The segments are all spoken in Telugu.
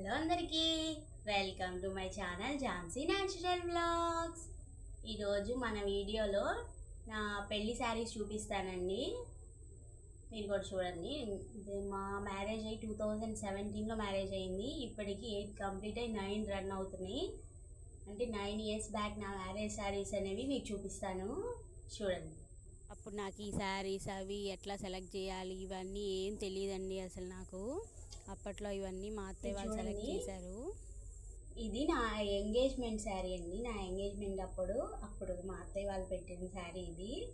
హలో అందరికీ. Welcome to my channel Jhansi natural vlogs. ఈరోజు మన వీడియోలో నా పెళ్ళి శారీస్ చూపిస్తానండి. మీరు కూడా చూడండి. ఇది మా మ్యారేజ్ అయ్యి టూ థౌజండ్ సెవెంటీన్లో మ్యారేజ్ అయింది. ఇప్పటికి ఎయిట్ కంప్లీట్ అయ్యి నైన్ రన్ అవుతున్నాయి. అంటే నైన్ ఇయర్స్ బ్యాక్ నా మ్యారేజ్ శారీస్ అనేవి మీకు చూపిస్తాను. చూడండి. అప్పుడు నాకు ఈ శారీస్ అవి ఎట్లా సెలెక్ట్ చేయాలి? ఇవన్నీ ఏం తెలియదండి అసలు నాకు. అప్పట్లో ఇవన్నీ మా అత్తయ్య వాళ్ళు సెలెక్ట్. చేశారు. ఇది నా ఎంగేజ్మెంట్ శారీ అండి. నా ఎంగేజ్మెంట్ అప్పుడు అప్పుడు మా అత్తయ్య వాళ్ళు పెట్టిన శారీ ఇది.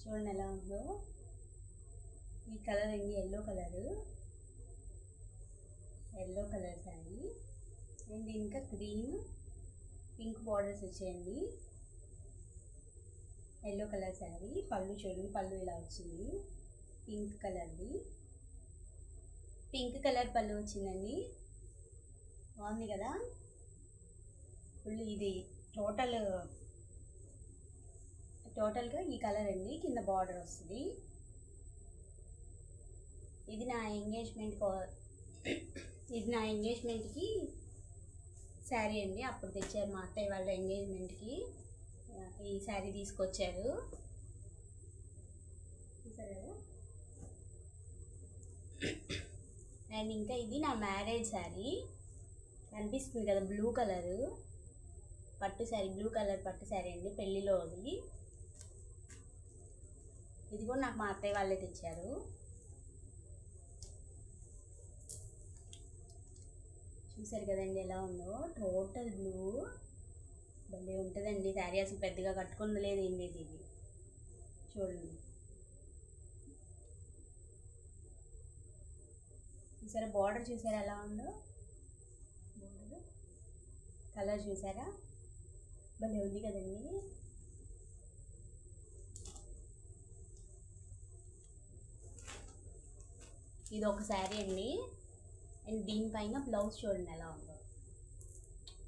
చూడండి ఎలా ఉందో. ఈ కలర్ అండి yellow colour. Yellow colour sari. And ఇంకా గ్రీన్ పింక్ బార్డర్స్ వచ్చాయండి. ఎల్లో కలర్ శారీ పళ్ళు చూడండి పళ్ళు ఇలా వచ్చింది. పింక్ కలర్ది. పింక్ కలర్ పళ్ళు వచ్చిందండి. బాగుంది కదా? ఫుల్ ఇది టోటల్ టోటల్గా ఈ కలర్ అండి కింద బార్డర్ వస్తుంది. ఇది నా ఎంగేజ్మెంట్ ఇది నా ఎంగేజ్మెంట్కి శారీ అండి. అప్పుడు తెచ్చారు మా అత్తయ్య వాళ్ళ ఎంగేజ్మెంట్కి. ఈ శారీ తీసుకొచ్చారు. చూసారు కదా? అండ్ ఇంకా ఇది నా మ్యారేజ్ శారీ. కనిపిస్తుంది కదా బ్లూ కలర్. పట్టు శారీ బ్లూ కలర్ పట్టు శారీ అండి పెళ్ళిలోది ఇది కూడా నాకు మా అత్తయ్య వాళ్ళే తెచ్చారు. చూసారు కదండి ఎలా ఉందో? Total blue. భలే ఉంటుందండి. శారీ అసలు పెద్దగా కట్టుకుందలేదు ఏం లేదు ఇది. చూడండి. చూసారా బార్డర్ చూసారా ఎలా ఉందో? బార్డర్. కలర్ చూసారా? భలే ఉంది కదండి. ఇది ఒక శారీ అండి. అండ్ దీనిపైన బ్లౌజ్ చూడండి ఎలా ఉందో.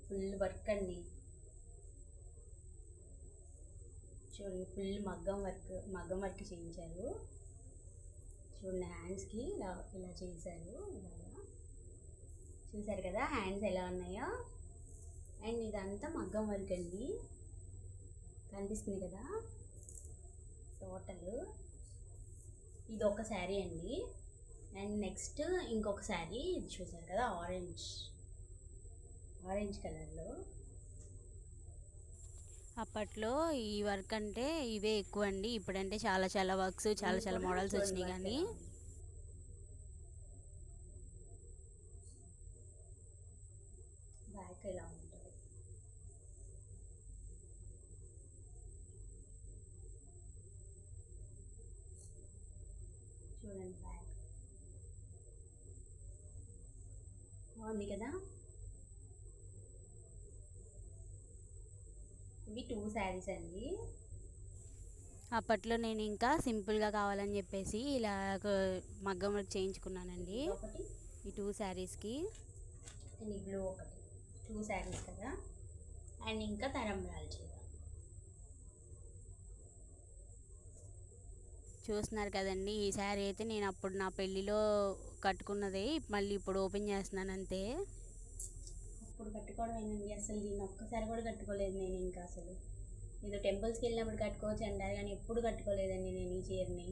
ఫుల్ వర్క్ అండి. చూడండి ఫుల్ మగ్గం వర్క్ మగ్గం వర్క్ చేయించారు. చూడండి హ్యాండ్స్కి ఇలా ఇలా చేశారు. ఇలాగా. చూసారు కదా హ్యాండ్స్ ఎలా ఉన్నాయో. అండ్ ఇదంతా మగ్గం వర్క్ అండి. కనిపిస్తుంది కదా. టోటల్. ఇది ఒక శారీ అండి. అండ్ నెక్స్ట్ ఇంకొక శారీ ఇది చూసారు కదా ఆరెంజ్ ఆరెంజ్ కలర్లో అప్పట్లో ఈ వర్క్ అంటే ఇవే ఎక్కువ అండి ఇప్పుడంటే చాలా చాలా వర్క్స్ చాలా చాలా మోడల్స్ వచ్చినాయి కానీ. బ్యాక్ ఎలా ఉంటుంది? చూడండి బ్యాక్. బాగుంది కదా? ఇవి టూ శారీస్ అండి. అప్పట్లో నేను ఇంకా సింపుల్గా కావాలని చెప్పేసి ఇలా మగ్గం వర్క్ చేయించుకున్నానండి. ఈ టూ శారీస్కి. అండ్ ఈ బ్లూ ఒకటి. టూ శారీస్ కదా. అండ్ ఇంకా తరంబ్రాలు చీర చూస్తున్నారు కదండి ఈ శారీ అయితే నేను అప్పుడు నా పెళ్ళిలో కట్టుకున్నదే మళ్ళీ ఇప్పుడు ఓపెన్ చేస్తున్నాను అంతే అప్పుడు కట్టుకోవడం ఏంటండి అసలు దీన్ని ఒక్కసారి కూడా కట్టుకోలేదు నేను ఇంకా అసలు. ఏదో టెంపుల్స్కి వెళ్ళినప్పుడు కట్టుకోవచ్చు అంటారు కానీ ఎప్పుడు కట్టుకోలేదండి నేను ఈ చీరని.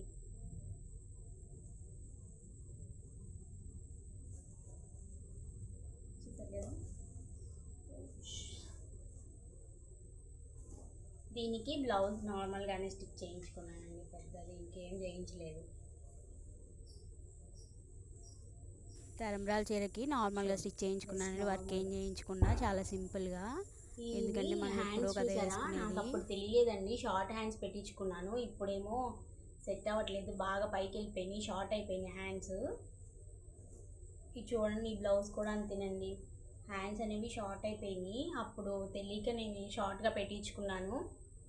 దీనికి బ్లౌజ్ నార్మల్గానే స్టిచ్ చేయించుకున్నానండి పెద్దది ఇంకేం చేయించలేదు. తరంబ్రాల చీరకి నార్మల్గా స్టిచ్ చేయించుకున్నాను వర్క్ ఏం చేయించుకున్నా చాలా సింపుల్గా. ఎందుకంటే మనం ఎప్పుడో కదా. నాకు అప్పుడు తెలియలేదండి షార్ట్ హ్యాండ్స్ పెట్టించుకున్నాను. ఇప్పుడేమో సెట్ అవ్వట్లేదు. బాగా పైకి వెళ్ళిపోయినాయి. షార్ట్ అయిపోయినాయి హ్యాండ్స్. ఇది చూడండి ఈ బ్లౌజ్ కూడా అంతేనండి. హ్యాండ్స్ అనేవి షార్ట్ అయిపోయినాయి. అప్పుడు తెలియక నేను షార్ట్గా పెట్టించుకున్నాను.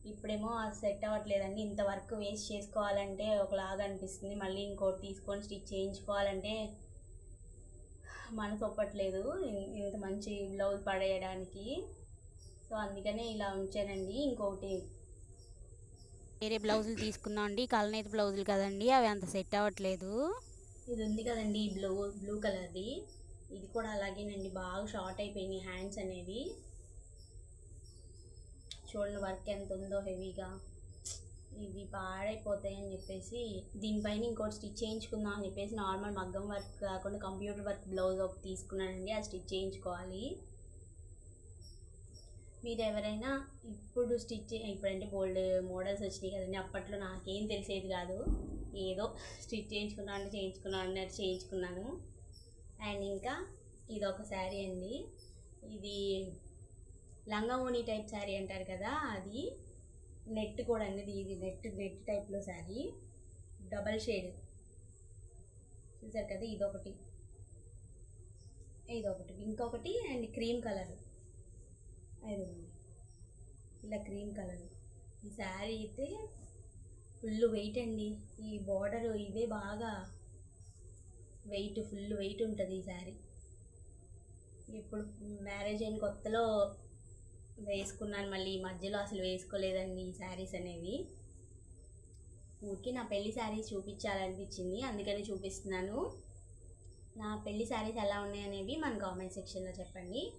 ఇప్పుడేమో అది సెట్ అవ్వట్లేదండి. ఇంత వర్క్ వేస్ట్ చేసుకోవాలంటే ఒకలాగా అనిపిస్తుంది. మళ్ళీ ఇంకోటి తీసుకొని స్టిచ్ చేయించుకోవాలంటే మనసు ఒప్పట్లేదు ఇంత మంచి బ్లౌజ్ పడేయడానికి. సో అందుకనే ఇలా ఉంచానండి. ఇంకొకటి వేరే బ్లౌజులు తీసుకుందాం అండి. కలనేత బ్లౌజులు కదండి. అవి అంత సెట్ అవ్వట్లేదు. ఇది ఉంది కదండి ఈ బ్లూ బ్లూ కలర్ది. ఇది కూడా అలాగేనండి. బాగా షార్ట్ అయిపోయినాయి హ్యాండ్స్ అనేవి. చూడండి వర్క్ ఎంత ఉందో హెవీగా. ఇవి పాడైపోతాయి అని చెప్పేసి దీనిపైన ఇంకోటి స్టిచ్ చేయించుకుందాం అని చెప్పేసి నార్మల్ మగ్గం వర్క్ కాకుండా కంప్యూటర్ వర్క్ బ్లౌజ్ ఒకటి తీసుకున్నానండి అది స్టిచ్ చేయించుకోవాలి. మీరు ఎవరైనా ఇప్పుడు స్టిచ్ ఇప్పుడంటే బోల్డ్ మోడల్స్ వచ్చినాయి కదండి అప్పట్లో నాకేం తెలిసేది కాదు. ఏదో స్టిచ్ చేయించుకున్నా అంటే చేయించుకున్నా అన్నట్టు చేయించుకున్నాను. అండ్ ఇంకా ఇది ఒక శారీ అండి. ఇది లంగావోణి టైప్ శారీ అంటారు కదా అది నెట్ కూడా అండి ఇది నెట్ నెట్ టైప్లో శారీ. Double shade. చూసారు కదా ఇదొకటి. ఇదొకటి. ఇంకొకటి అండ్ క్రీమ్ కలర్. అదిగోండి ఇలా క్రీమ్ కలర్. ఈ శారీ అయితే ఫుల్ వెయిట్ అండి. ఈ బార్డర్ ఇవే బాగా వెయిట్ ఫుల్ వెయిట్ ఉంటుంది ఈ శారీ. ఇప్పుడు మ్యారేజ్ అయిన కొత్తలో వేసుకున్నాను మళ్ళీ ఈ మధ్యలో అసలు వేసుకోలేదండి ఈ శారీస్ అనేవి. ఊరికి నా పెళ్ళి శారీస్ చూపించాలనిపించింది అందుకని చూపిస్తున్నాను. నా పెళ్ళి శారీస్ ఎలా ఉన్నాయి అనేవి మన కామెంట్ సెక్షన్లో చెప్పండి.